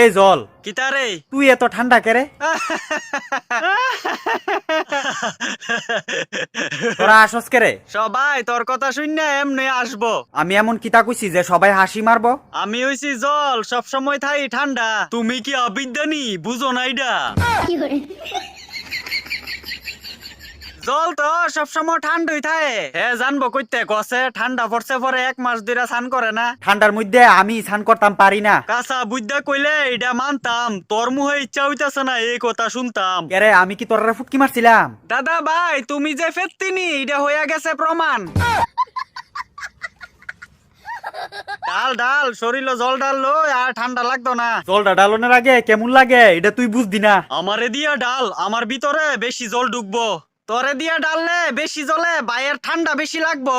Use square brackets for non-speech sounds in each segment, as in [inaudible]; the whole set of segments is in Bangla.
এই জল কিতা রে? তুই এত ঠান্ডা কেরে? তোরা আসস কেরে? সবাই তোর কথা শুননা এমনি আসব। আমি এমন কিতা কইছি যে সবাই হাসি মারবো? আমি হইছি জল সব সময় থাই ঠান্ডা তুমি কি অবিদ্যানি বুঝো না এইডা। জল তো সবসময় ঠান্ডাই থাকে। হে জানব কইতে কসে ঠান্ডা পড়ছে পরে এক মাস ধরে স্নান করে না? ঠান্ডার মধ্যে আমি স্নান করতাম পারি না। কাঁচা বুদ্ধা কইলে এটা মানতাম তোর মুহে ইচ্ছা হইতাছে না এই কথা শুনতাম। কেরে আমি কি তোরা ফুটকি মারছিলাম? দাদা ভাই তুমি যে ফেত্তিনি এটা হইয়া গেছে প্রমাণ। ডাল ডাল শরীর জল ডাল লো আর ঠান্ডা লাগতো না। জলটা ডালনের আগে কেমন লাগে এটা তুই বুঝদি না। আমারে দিয়া ডাল আমার ভিতরে বেশি জল ঢুকবো তোরে দিয়া ডাললে বেশি জলে বাইয়ের ঠান্ডা বেশি লাগবো।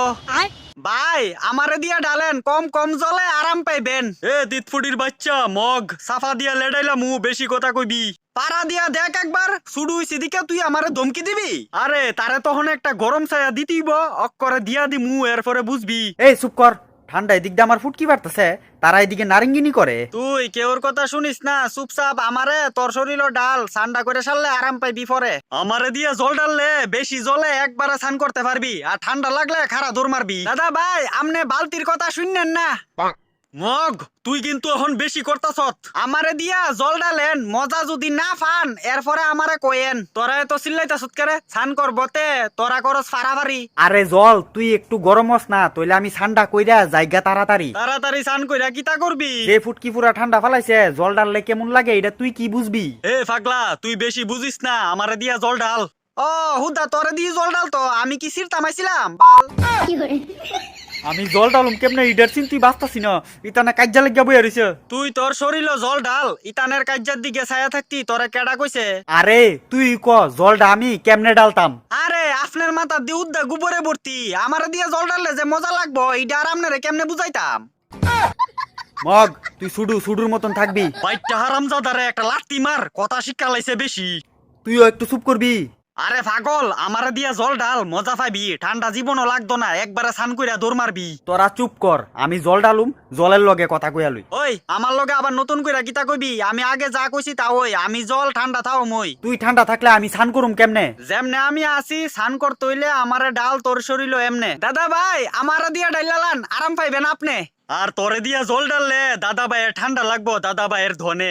ভাই আমারে দিয়া ডালেন কম কম জলে আরাম পাইবেন। এ দিতফুটির বাচ্চা মগ। সাফা দিয়া লেডাইলা মু বেশি কথা কইবি। পারা দিয়া দেখ একবার শুডু হইছে দিকে তুই আমারে ধমকি দিবি। আরে তারে তখন একটা গরম ছায়া দিতিব অক্করে দিয়া দি মু এরপরে বুঝবি। এই চুপ কর। ঠান্ডা এদিক দিয়ে আমার ফুটকি বাড়তেছে তারা এদিকে নারিঙ্গিনি করে। তুই কেউর কথা শুনিস না? চুপচাপ আমারে তোর শরীর ডাল ঠান্ডা করে সারলে আরাম পাইবি পরে। আমারে দিয়ে জল ডাললে বেশি জলে একবারে স্নান করতে পারবি আর ঠান্ডা লাগলে খারা দৌড় মারবি। দাদা ভাই আমনে বালতির কথা শুনলেন না? মগ তুই কিন্তু এখন বেশি করতাছ আমারে দিয়া জল ডালেন মজা যদি না ফান এরপরে আমারে কয়েন। তোরা তো চিল্লাইতাছ কেরে স্নান করবতে তোরা করস ফারাফারি আরে জল তুই একটু গরম হস না তইলে আমি ঠান্ডা কইরা জায়গা তাড়াতাড়ি। তাড়াতাড়ি স্নান কইরা কিতা করবি? যে ফুটকি পুরা ঠান্ডা ফালাইছে জল ডাললে কেমন লাগে এটা তুই কি বুঝবি? এ ফাগলা তুই বেশি বুঝিস না আমারে দিয়া জল ডাল ও হুদা তোরে দিয়ে জল ডাল তো আমি কি সির তামাইছিলাম বাল আমি জল ডালুম কেমনে? ইডার চিন তুই বাঁচতাছি না। ইতানে কাজ্যা লাগিয়া বইয়া রইছে। তুই তোর শরীর জল ডাল। ইতানের কাজ্যার দিকে ছায়া থাকতি তোরে কেডা কইছে? আরে তুই ক জলটা আমি কেমনে ডালতাম? আরে আপনার মাথা দিয়ে উদ্দা গুবরে ভর্তি। আমারে দিয়ে জল ডাললে যে মজা লাগবো এইটা আর আপনারে কেমনে বুঝাইতাম? মগ তুই সুডু সুডুর মতন থাকবি। বাইটটা হারাম জাদারে একটা লাত্তি মার কথা শিক্ষা লাইছে বেশি। তুইও একটু চুপ করবি। আরে পাগল আমারে দিয়া জল ডাল মজা পাবি। ঠান্ডা জীবনও লাগতো না একবারে স্নান কইরা দৌড় মারবি। তোরা চুপ কর আমি জল ডালুম জলের লগে কথা কইয়া লই। ওই আমার লগে আবার নতুন কইরা কিতা কইবি আমি আগে যা কইছি তা ওই আমি জল ঠান্ডা থাও মই। তুই ঠান্ডা থাকলে আমি স্নান করুম কেমনে? যেমনে আমি আছি স্নান করতে হইলে আমারে ডাল তোর শরীর এমনে। দাদা ভাই আমারে দিয়া ডাইলালান আরাম পাইবেন আপনি? আর তোরে দিয়া জল ডাললে দাদা ভাইয়ের ঠান্ডা লাগবো দাদা ভাইয়ের ধনে।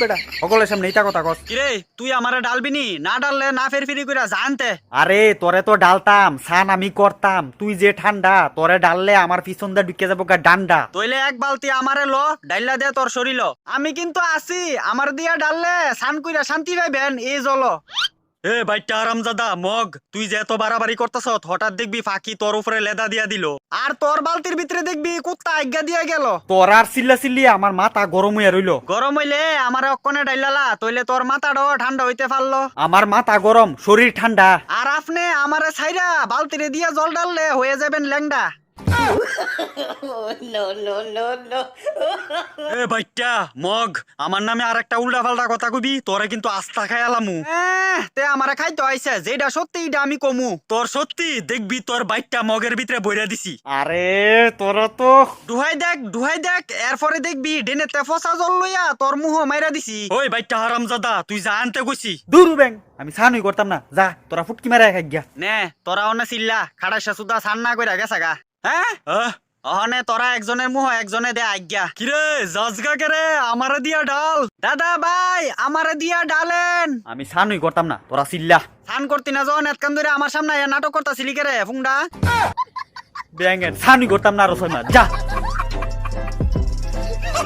বেটা সকলের সামনে ইটা কথা কস। কিরে তুই আমারে ডালবি নি? না ডাললে না ফের ফিরি কইরা জানতে আরে তোরে তো ডালতাম সান আমি করতাম তুই যে ঠান্ডা তোরে ডাললে আমার পিছন দিয়ে ঢুকে যাব গা ডান্ডা। তইলে এক বালতি আমারে ল ডাইলা দে তোর শরীর আমি কিন্তু আছি আমার দিয়া ডাললে সান কইরা শান্তি পাইবেন এই জল। এ বাইটা আরামজাদা মগ তুই যে এত বাড়াবাড়ি করতেছ হঠাৎ দেখবি ফাঁকি তোর উপরে লেদা দিয়া দিল। আর তোর বালতির ভিতরে দেখবি কুত্তা আজ্ঞা দিয়া গেল। তোর আর চিল্লা চিল্লি আমার মাথা গরম হইয়া রইল। গরম হইলে আমার অক্ষণে ডাইলালা তইলে তোর মাথাটাও ঠান্ডা হইতে পারল। আমার মাথা গরম শরীর ঠান্ডা। আর আপনি আমারে ছাইরা বালতিরে দিয়া জল ডাললে হয়ে যাবেন ল্যাংডা। [laughs] এ বাইটা মগ আমার নামে আর একটা উল্টা পাল্টা কথা কবি তোরে কিন্তু আস্থা খাই আলামু তে আমারে খাইতে আইছে যেটা সত্যি এটা আমি কমু। তোর সত্যি দেখবি তোর বাইকটা মগের ভিতরে বইরা দিছি। আরে তোরা তো ডুহাই দেখ ডুহাই দেখ এরপরে দেখবি ডেনেতে ফসা জল লইয়া তোর মুহ মাইরা দিছি। ওই বাইকটা হারাম জাদা তুই যা আনতে কইছি। দূর ব্যাং আমি সানুই করতাম না। যা তোরা ফুটকি মারা খাই গিয়া নে তোরা অনে চিল্লা খাড়াইসা সুদা সান্না কইরা গেছে গা হ্যাঁ অহনে তোরা একজনের মুহ একজনে দে আজ্ঞা। কিরে, জজগা কেরে আমারে দিয়া ডাল। দাদা ভাই, আমারে দিয়া ডালেন। আমি সানুই করতাম না, তোরা চিল্লা। সান করতি না জন এতকান ধরে আমার সামনে নাটক করতাছিলি কেরে ফুংডা? ব্যাঙের, সানুই করতাম না আরও ছয় যা।